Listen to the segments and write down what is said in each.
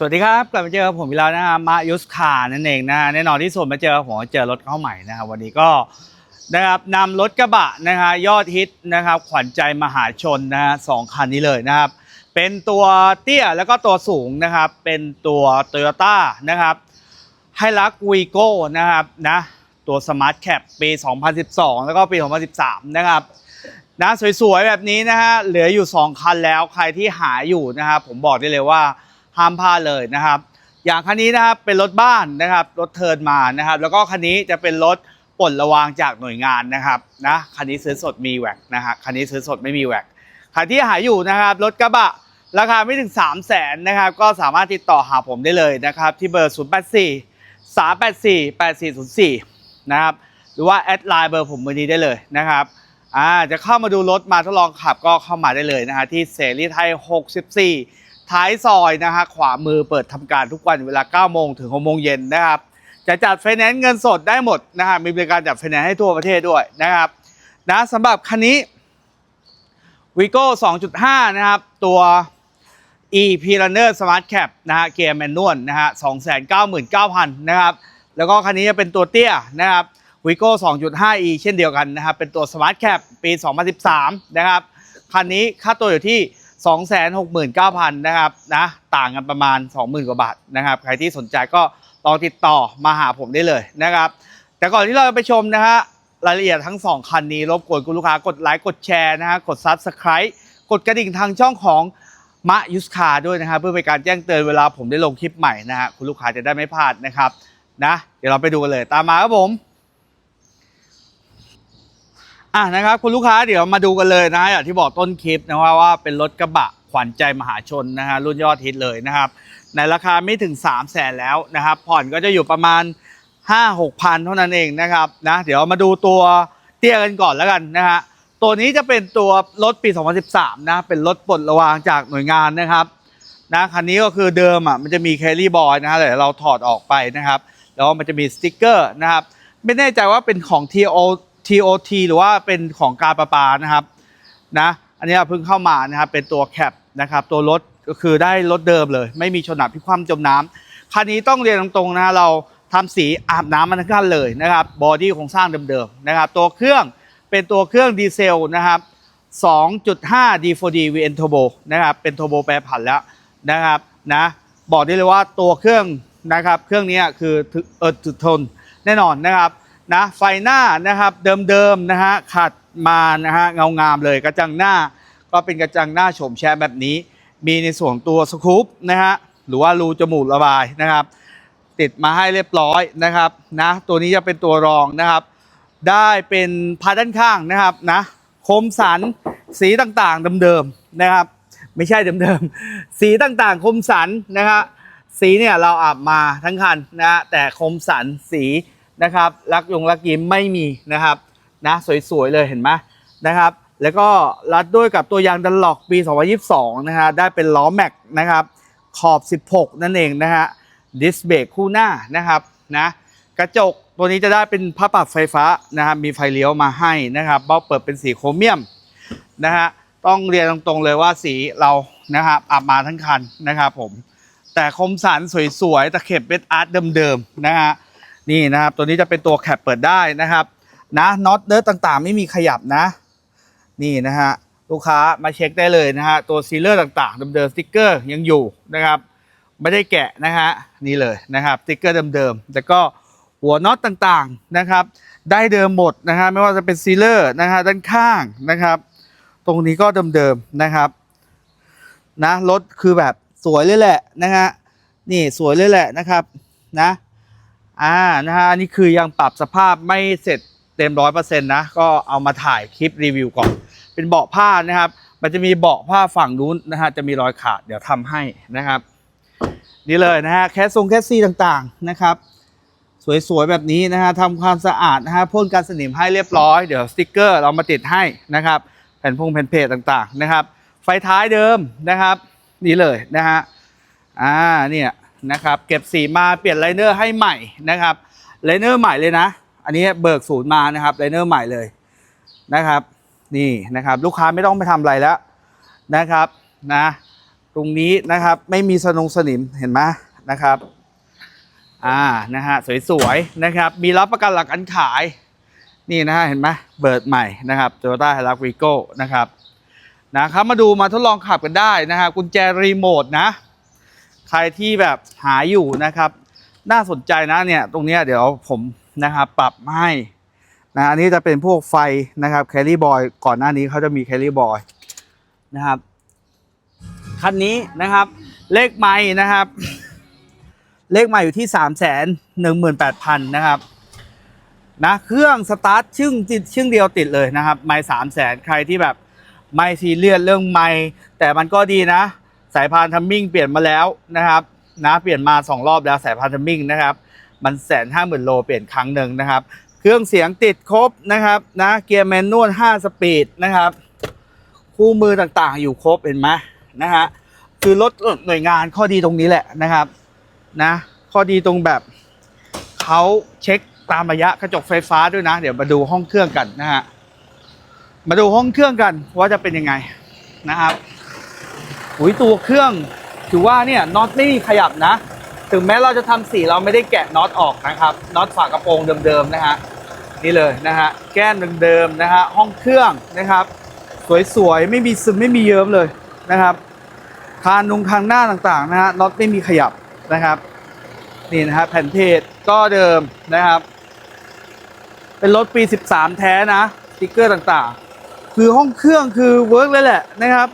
สวัสดีครับกลับมาเจอกับผมอีกแล้วนะฮะมายุสคานั่นเองนะฮะแน่นอนที่สุดมาเจอผมเจอรถเข้าใหม่นะครับวันนี้ก็นะครับนำรถกระบะนะฮะยอดฮิตนะครับขวัญใจมหาชนนะฮะสองคันนี้เลยนะครับเป็นตัวเตี้ยแล้วก็ตัวสูงนะครับเป็นตัวโตโยต้านะครับไฮรักวีโก้นะครับนะตัวสมาร์ทแคปปี 2012 แล้วก็ปี 2013 นะครับนะสวยๆแบบนี้นะฮะเหลืออยู่ 2 คันแล้วใครที่หาอยู่นะครับผมบอกได้เลยว่า ห้ามพลาดเลยนะครับ อย่างคันนี้นะครับเป็นรถบ้านนะครับ รถเทิร์นมานะครับ แล้วก็คันนี้จะเป็นรถปลดระวางจากหน่วยงานนะครับนะคันนี้ซื้อสดมีแหวกนะฮะคันนี้ซื้อสดไม่มีแหวกใครที่หายอยู่นะครับ รถกระบะราคาไม่ถึง 3 0 0แสนนะครับ ก็สามารถติดต่อหาผมได้เลยนะครับ ที่เบอร์ 0 8 4 3 8 4 8 4 0 4 นะครับ หรือว่าแอดไลน์เบอร์ผมมือนี้ได้เลยนะครับอ่าจะเข้ามาดูรถมาทดลองขับก็เข้ามาได้เลยนะฮะที่เสรีไทย 64 ท้ายซอยนะฮะขวามือเปิดทำการทุกวันเวลา9โมงถึง6โมงเย็นนะครับจะจัดไฟแนนซ์เงินสดได้หมดนะฮะมีบริการจัดไฟแนนซ์ให้ทั่วประเทศด้วยนะครับนะสำหรับคันนี้วีโก้2.5 นะครับ ตัว EP Runner Smart Cap นะฮะเกียร์แมนนวลนะฮะ299,000 นะครับ แล้วก็คันนี้จะเป็นตัวเตี้ยนะครับวิโก้ 2.5e เช่นเดียวกันนะครับ เป็นตัว Smart Cap ปี 2013 นะครับ คันนี้ค่าตัวอยู่ที่ 269,000นะครับนะต่างกันประมาณ 20,000 กว่าบาทนะครับ ใครที่สนใจก็ลองติดต่อมาหาผมได้เลยนะครับ แต่ก่อนที่เราจะไปชมนะฮะรายละเอียดทั้ง 2 คันนี้ รบกวนคุณลูกค้ากดไลค์กดแชร์นะฮะกด Subscribe กดกระดิ่งทางช่องของมะยุสคาด้วยนะครับเพื่อเป็นการแจ้งเตือนเวลาผมได้ลงคลิปใหม่นะฮะคุณลูกค้าจะได้ไม่พลาดนะครับนะเดี๋ยวเราไปดูกันเลยตามมาครับผม อะนะครับคุณลูกค้าเดี๋ยวมาดูกันเลยนะอย่างที่บอกต้นคลิปนะว่าว่าเป็นรถกระบะขวัญใจมหาชนนะฮะรุ่นยอดฮิตเลยนะครับในราคาไม่ถึง 3 0 0แสนแล้วนะครับผ่อนก็จะอยู่ประมาณ 5 6พันเท่านั้นเองนะครับนะเดี๋ยวมาดูตัวเตี้ยกันก่อนแล้วกันนะฮะตัวนี้จะเป็นตัวรถปี 2013 นะเป็นรถปลดระวางจากหน่วยงานนะครับนะคันนี้ก็คือเดิมอะมันจะมีแคลรี่บอยนะฮะแต่เราถอดออกไปนะครับ แล้วมันจะมีสติ๊กเกอร์นะครับไม่แน่ใจว่าเป็นของ TO TOT หรือว่าเป็นของการประปานะครับนะอันนี้เพิ่งเข้ามานะครับเป็นตัวแคปนะครับตัวรถก็คือได้รถเดิมเลย ไม่มีชนหนักพิความจมน้ำคันนี้ต้องเรียนตรงๆนะเราทำสีอาบน้ำมันทั้งคันเลยนะครับบอดี้โครงสร้างเดิมๆนะครับตัวเครื่องเป็นตัวเครื่องดีเซลนะครับ2.5 D4D VN Turbo นะครับเป็นทอร์โบแปรผันแล้วนะครับนะบอกได้เลยว่าตัวเครื่องนะครับเครื่องนี้คือเออทนแน่นอนนะครับ นะไฟหน้านะครับเดิมๆนะฮะขัดมานะฮะเงางามเลยกระจังหน้าก็เป็นกระจังหน้าโฉมแชร์แบบนี้ มีในส่วนตัวสกู๊ปนะฮะหรือว่ารูจมูกระบายนะครับ ติดมาให้เรียบร้อยนะครับนะตัวนี้จะเป็นตัวรองนะครับ ได้เป็นพาด้านข้างนะครับนะคมสันสีต่างๆเดิมๆนะครับ ไม่ใช่เดิมๆสีต่างๆ คมสันนะครับสีเนี่ยเราอาบมาทั้งคันนะแต่คมสันสี นะครับลักยงลักยิ้มไม่มีนะครับนะสวยๆเลยเห็นไหมนะครับ แล้วก็รัดด้วยกับตัวยางดันหลอกปี 2022 นะฮะได้เป็นล้อแม็กนะครับขอบ 16 นั่นเองนะฮะดิสเบรกคู่หน้านะครับนะกระจกตัวนี้จะได้เป็นผ้าปรับไฟฟ้านะครับมีไฟเลี้ยวมาให้นะครับเบ้าเปิดเป็นสีโครเมียมนะฮะต้องเรียนตรงๆเลยว่าสีเรานะครับอาบมาทั้งคันนะครับผมแต่คมสันสวยๆตะเข็บเป็นอาร์ตเดิมๆนะฮะ นี่นะครับ ตัวนี้จะเป็นตัวแคปเปิดได้นะครับ นะน็อตเดิร์ต่างๆ ไม่มีขยับนะ นี่นะฮะลูกค้ามาเช็คได้เลยนะฮะตัวซีเลอร์ต่างๆเดิมๆสติ๊กเกอร์ยังอยู่นะครับไม่ได้แกะนะฮะนี่เลยนะครับสติ๊กเกอร์เดิมๆแล้วก็หัวน็อตต่างๆนะครับ ได้เดิมหมดนะฮะไม่ว่าจะเป็นซีเลอร์นะฮะด้านข้างนะครับ ตรงนี้ก็เดิมๆนะครับนะรถคือแบบสวยเลยแหละนะฮะนี่สวยเลยแหละนะครับนะ อ่านะฮะอันนี้คือยังปรับสภาพไม่เสร็จเต็มร้อยเปอร์เซ็นต์นะ ก็เอามาถ่ายคลิปรีวิวก่อน เป็นเบาะผ้านะครับ มันจะมีเบาะผ้าฝั่งนู้นนะฮะจะมีรอยขาดเดี๋ยวทำให้นะครับ นี่เลยนะฮะแคสซงแคสซี่ต่างๆนะครับ สวยๆแบบนี้นะฮะทำความสะอาดนะฮะพ่นกันสนิมให้เรียบร้อยเดี๋ยวสติกเกอร์เรามาติดให้นะครับแผ่นพงแผ่นเพจต่างๆนะครับ ไฟท้ายเดิมนะครับ นี่เลยนะฮะอ่าเนี่ย นะครับ เก็บสีมาเปลี่ยนไลเนอร์ให้ใหม่นะครับไลเนอร์ใหม่เลยนะ อันนี้เบิกศูนย์มานะครับไลเนอร์ใหม่เลยนะครับ นี่นะครับ ลูกค้าไม่ต้องไปทำอะไรแล้วนะครับนะตรงนี้นะครับไม่มีสนงสนิมเห็นไหมนะครับอ่านะฮะสวยๆนะครับมีรับประกันหลักการขายนี่นะฮะเห็นไหมเบิร์ดใหม่นะครับ Toyota h i l u x Vigo นะครับนะครับมาดูมาทดลองขับกันได้นะครับกุญแจรีโมทนะ ใครที่แบบหาอยู่นะครับ น่าสนใจนะเนี่ยตรงนี้เดี๋ยวผมนะครับปรับให้นะอันนี้จะเป็นพวกไฟนะครับแคลรี่บอยก่อนหน้านี้เขาจะมีแคลรี่บอยนะครับคันนี้นะครับ เลขไม่นะครับ เลขใหม่อยู่ที่สามแสนหนึ่งหมื่นแปดพันนะครับนะเครื่องสตาร์ทชึ่งติดชึ่งเดียวติดเลยนะครับ ไม่สามแสนใครที่แบบไม่ซีเรียสเรื่องไม่แต่มันก็ดีนะ สายพานทัมมิ่งเปลี่ยนมาแล้วนะครับนะเปลี่ยนมาสองรอบแล้วสายพานทัมมิ่งนะครับ มันแสนห้าหมื่นโลเปลี่ยนครั้งหนึ่งนะครับ เครื่องเสียงติดครบนะครับนะเกียร์แมนนวลห้าสปีดนะครับคู่มือต่างๆ อยู่ครบเห็นไหมนะฮะคือรถหน่วยงานข้อดีตรงนี้แหละนะครับนะข้อดีตรงแบบเขาเช็คตามระยะกระจกไฟฟ้าด้วยนะ เดี๋ยวมาดูห้องเครื่องกันนะฮะมาดูห้องเครื่องกันว่าจะเป็นยังไงนะครับ อุ้ยตัวเครื่องถือว่าเนี่ยน็อตไม่มีขยับนะ ถึงแม้เราจะทำสีเราไม่ได้แกะน็อตออกนะครับน็อตฝากระโปรงเดิมๆนะฮะนี่เลยนะฮะแก้มเดิมๆนะฮะห้องเครื่องนะครับ สวยๆไม่มีซึมไม่มีเยิ้มเลยนะครับคานนุงคางหน้าต่างๆนะฮะน็อตไม่มีขยับนะครับนี่นะฮะแผ่นเพจก็เดิมนะครับ เป็นรถปี 13 แท้นะสติ๊กเกอร์ต่างๆ คือห้องเครื่องคือเวิร์กเลยแหละนะครับ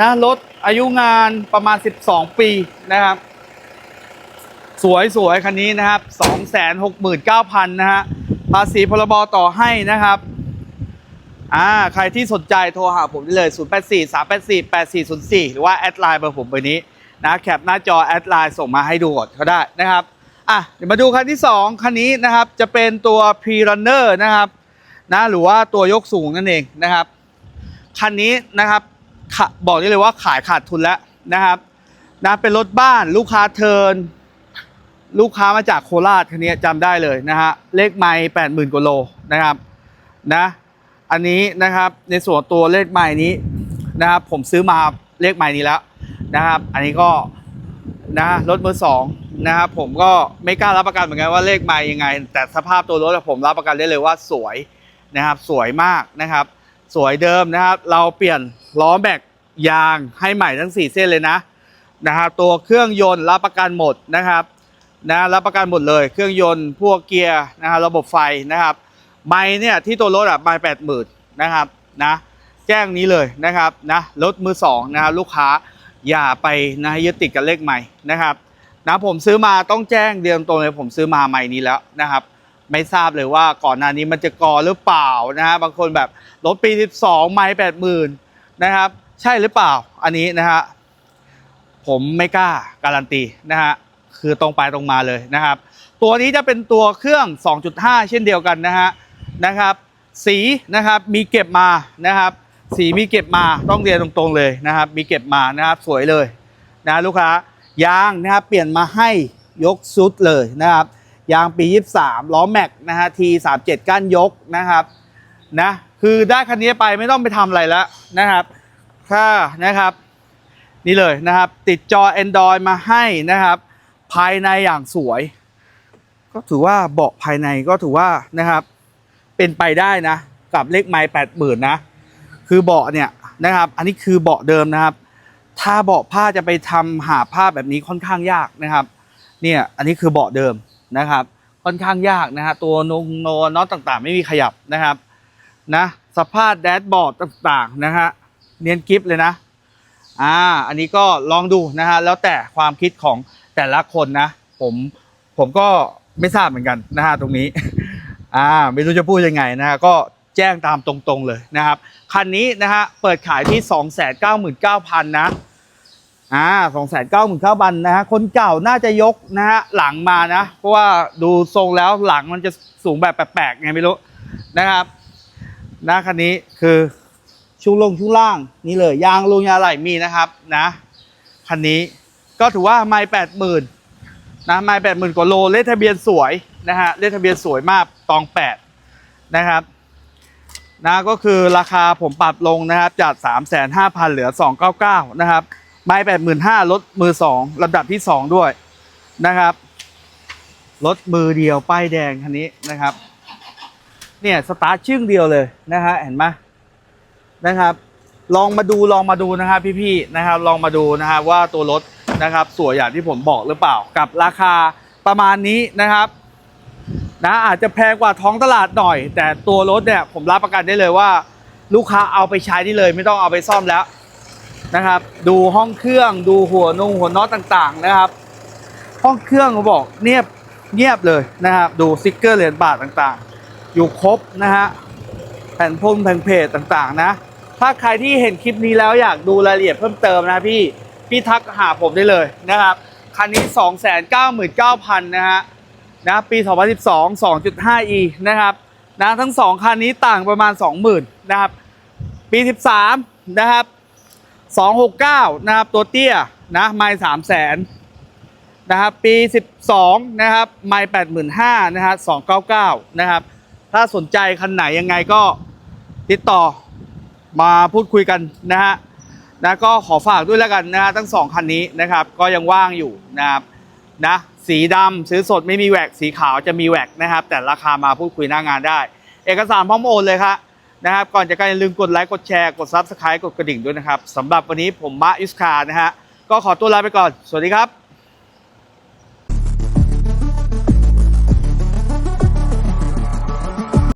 นะรถ อายุงานประมาณ 12 ปีนะครับ สวยสวยคันนี้นะครับ 269,000 นะฮะ ภาษีพรบต่อให้นะครับ อ่า ใครที่สนใจโทรหาผมได้เลย 084 384 8404 หรือว่าแอดไลน์เบอร์ผมเบอร์นี้นะแคปหน้าจอแอดไลน์ส่งมาให้ดูก่อนก็ได้นะครับ อะ เดี๋ยวมาดูคันที่ 2 คันนี้นะครับ จะเป็นตัว p r u n n e r นะครับนะหรือว่าตัวยกสูงนั่นเองนะครับ คันนี้นะครับ บอกได้เลยว่าขายขาดทุนแล้วนะครับนะเป็นรถบ้านลูกค้าเทิน ลูกค้ามาจากโคราชคันนี้จำได้เลยนะฮะเลขไมล์แปดหมื่นกว่าโลนะครับนะอันนี้นะครับในส่วนตัวเลขใหม่นี้นะครับผมซื้อมาเลขใหม่นี้แล้วนะครับ อันนี้ก็นะรถมือสองนะครับผมก็ไม่กล้ารับประกันเหมือนกันว่าเลขใหม่ยังไง แต่สภาพตัวรถผมรับประกันได้เลยว่าสวยนะครับสวยมากนะครับ สวยเดิมนะครับ เราเปลี่ยนล้อแม็กยางให้ใหม่ทั้ง 4 เส้นเลยนะนะครับตัวเครื่องยนต์รับประกันหมดนะครับนะรับประกันหมดเลย เครื่องยนต์พวกเกียร์นะครับระบบไฟนะครับไม้เนี่ยที่ตัวรถอะไม้แปดหมื่นนะครับนะแจ้งนี้เลยนะครับนะรถมือสองนะครับลูกค้าอย่าไปนะยึดติดกับเลขใหม่นะครับนะผมซื้อมาต้องแจ้งเดียมตรงเลยผมซื้อมาใหม่นี้แล้วนะครับ ไม่ทราบเลยว่าก่อนหน้านี้มันจะกอหรือเปล่านะฮะบางคนแบบรถปี 12 ไม้แปดหมื่นนะครับ ใช่หรือเปล่าอันนี้นะฮะผมไม่กล้าการันตีนะฮะคือตรงไปตรงมาเลยนะครับ ตัวนี้จะเป็นตัวเครื่อง 2.5 เช่นเดียวกันนะฮะนะครับ สีนะครับมีเก็บมานะครับ สีมีเก็บมาต้องเรียนตรงๆเลยนะครับ มีเก็บมานะครับสวยเลยนะลูกค้ายางนะครับเปลี่ยนมาให้ยกซุดเลยนะครับ ยางปี 23 ล้อแม็กนะฮะที37 ก้านยกนะครับนะคือได้คันนี้ไปไม่ต้องไปทำอะไรแล้วนะครับถ้านะครับ นี่เลยนะครับ ติดจอ Android มาให้นะครับ ภายในอย่างสวย ก็ถือว่าเบาะภายในก็ถือว่านะครับ เป็นไปได้นะ กับเลขไม้แปดหมื่นนะ คือเบาะเนี่ยนะครับ อันนี้คือเบาะเดิมนะครับ ถ้าเบาะผ้าจะไปทำหาผ้าแบบนี้ค่อนข้างยากนะครับ เนี่ยอันนี้คือเบาะเดิม นะครับ ค่อนข้างยากนะฮะตัวนงโนน็อตต่างๆ ไม่มีขยับนะครับนะสภาพแดชบอร์ดต่างๆนะฮะเนียนกิฟเลยนะอ่าอันนี้ก็ลองดูนะฮะแล้วแต่ความคิดของแต่ละคนนะ ผมผมก็ไม่ทราบเหมือนกันนะฮะตรงนี้อ่าไม่รู้จะพูดยังไงนะฮะก็แจ้งตามตรงๆเลยนะครับ คันนี้นะฮะเปิดขายที่ 299,000นะ อ่า299,000นนะฮะ คนเก่าน่าจะยกนะฮะหลังมานะ เพราะว่าดูทรงแล้วหลังมันจะสูงแบบแปลกๆไงไม่รู้นะครับนะคันนี้คือช่วงลงช่วงล่างนี่เลยยางลุงยาไหลมีนะครับนะคันนี้ก็ถือว่าไม่แปดหมื่นนะไม่แปดหมื่นกว่าโลเลขทะเบียนสวยนะฮะเลขทะเบียนสวยมากตองแปดนะครับนะก็คือราคาผมปรับลงนะครับจาก 3 5 0 0 0เหลือ 299 นะครับ ไม่แปดหมื่นห้ารถมือสองลำดับที่สองด้วยนะครับ รถมือเดียวป้ายแดงคันนี้นะครับ เนี่ยสตาร์ทชึ่งเดียวเลยนะฮะเห็นไหมนะครับ ลองมาดูลองมาดูนะครับพี่ๆนะครับ ลองมาดูนะครับว่าตัวรถนะครับ สวยอย่างที่ผมบอกหรือเปล่ากับราคาประมาณนี้นะครับนะอาจจะแพงกว่าท้องตลาดหน่อย แต่ตัวรถเนี่ยผมรับประกันได้เลยว่า ลูกค้าเอาไปใช้ได้เลย ไม่ต้องเอาไปซ่อมแล้ว นะครับ ดูห้องเครื่องดูหัวนุ่งหัวน็อตต่างๆนะครับ ห้องเครื่องเขาบอกเงียบเงียบเลยนะครับ ดูสติกเกอร์เหรียญบาทต่างๆ อยู่ครบนะฮะแผ่นพุ่มแผ่นเพจต่างๆนะ ถ้าใครที่เห็นคลิปนี้แล้วอยากดูรายละเอียดเพิ่มเติมนะพี่พี่ทักหาผมได้เลยนะครับคันนี้ 299,000 นะฮะนะปี 2012 2.5e นะครับนะทั้ง 2 คันนี้ต่างประมาณ 20,000 นะครับ ปี 13 นะครับ 269 นะครับ ตัวเตี้ยนะไม่3แสนนะครับปี 12 นะครับไม่85,000นะฮะ299นะครับ ถ้าสนใจคันไหนยังไงก็ติดต่อมาพูดคุยกันนะฮะนะก็ขอฝากด้วยแล้วกันนะฮะทั้งสองคันนี้นะครับ ก็ยังว่างอยู่นะครับนะสีดำซื้อสดไม่มีแหวกสีขาวจะมีแหวกนะครับ แต่ราคามาพูดคุยหน้างานได้ เอกสารพร้อมโอนเลยครับ นะครับก่อนจะการอย่าลืมกดไลค์กดแชร์กดซับสไครต์กดกระดิ่งด้วยนะครับสำหรับวันนี้ผมมะอิสคานะฮะก็ขอตัวลาไปก่อน สวัสดีครับ